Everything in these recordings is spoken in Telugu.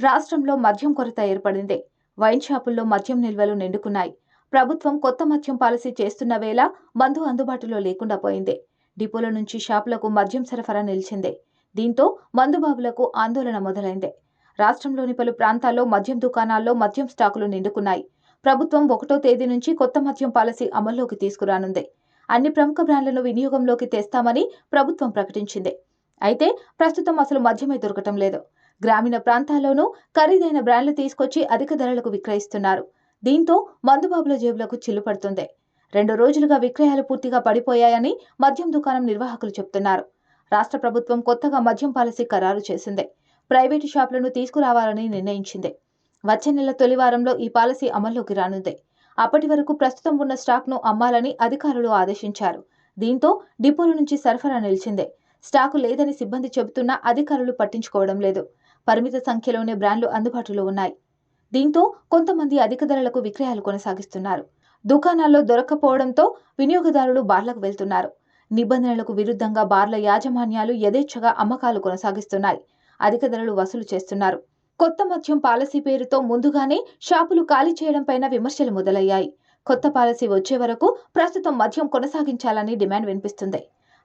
రాష్ట్రంలో మద్యం కొరత ఏర్పడింది. వైన్ షాపుల్లో మద్యం నిల్వలు నిండుకున్నాయి. ప్రభుత్వం కొత్త మద్యం పాలసీ చేస్తున్న వేళ మందు అందుబాటులో లేకుండా పోయింది. డిపోల నుంచి షాపులకు మద్యం సరఫరా నిలిచింది. దీంతో మందుబాబులకు ఆందోళన మొదలైంది. రాష్ట్రంలోని పలు ప్రాంతాల్లో మద్యం దుకాణాల్లో మద్యం స్టాకులు నిండుకున్నాయి. ప్రభుత్వం ఒకటో తేదీ నుంచి కొత్త మద్యం పాలసీ అమల్లోకి తీసుకురానుంది. అన్ని ప్రముఖ బ్రాండ్లను వినియోగంలోకి తెస్తామని ప్రభుత్వం ప్రకటించింది. అయితే ప్రస్తుతం అసలు మద్యమే దొరకటం లేదు. గ్రామీణ ప్రాంతాల్లోనూ ఖరీదైన బ్రాండ్లు తీసుకొచ్చి అధిక ధరలకు విక్రయిస్తున్నారు. దీంతో మందుబాబుల జేబులకు చిల్లు పడుతుంది. రెండు రోజులుగా విక్రయాలు పూర్తిగా పడిపోయాయని మద్యం దుకాణం నిర్వాహకులు చెబుతున్నారు రాష్ట్ర ప్రభుత్వం కొత్తగా మద్యం పాలసీ ఖరారు చేసింది. ప్రైవేటు షాపులను తీసుకురావాలని నిర్ణయించింది. వచ్చే నెల తొలి వారంలో ఈ పాలసీ అమల్లోకి రానుంది. అప్పటి వరకు ప్రస్తుతం ఉన్న స్టాక్ను అమ్మాలని అధికారులు ఆదేశించారు. దీంతో డిపోల నుంచి సరఫరా నిలిచింది. స్టాకు లేదని సిబ్బంది చెబుతున్నా అధికారులు పట్టించుకోవడం లేదు. పరిమిత సంఖ్యలోనే బ్రాండ్లు అందుబాటులో ఉన్నాయి. దీంతో కొంతమంది అధిక ధరలకు విక్రయాలు కొనసాగిస్తున్నారు. దుకాణాల్లో దొరక్కపోవడంతో వినియోగదారులు బార్లకు వెళ్తున్నారు. నిబంధనలకు విరుద్ధంగా బార్ల యాజమాన్యాలు యథేచ్ఛగా అమ్మకాలు కొనసాగిస్తున్నాయి. అధిక ధరలు వసూలు చేస్తున్నారు. కొత్త మద్యం పాలసీ పేరుతో ముందుగానే షాపులు ఖాళీ చేయడంపైన విమర్శలు మొదలయ్యాయి. కొత్త పాలసీ వచ్చే వరకు ప్రస్తుతం మద్యం కొనసాగించాలని డిమాండ్ వినిపిస్తుంది.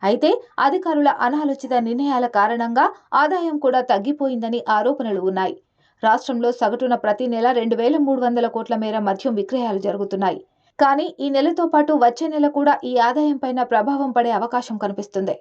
అయితే అధికారుల అనాలోచిత నిర్ణయాల కారణంగా ఆదాయం కూడా తగ్గిపోయిందని ఆరోపణలు ఉన్నాయి. రాష్ట్రంలో సగటున ప్రతి నెల రెండు వేల మూడు వందల కోట్ల మేర మద్యం విక్రయాలు జరుగుతున్నాయి. కానీ ఈ నెలతో పాటు వచ్చే నెల కూడా ఈ ఆదాయం పైన ప్రభావం పడే అవకాశం కనిపిస్తుంది.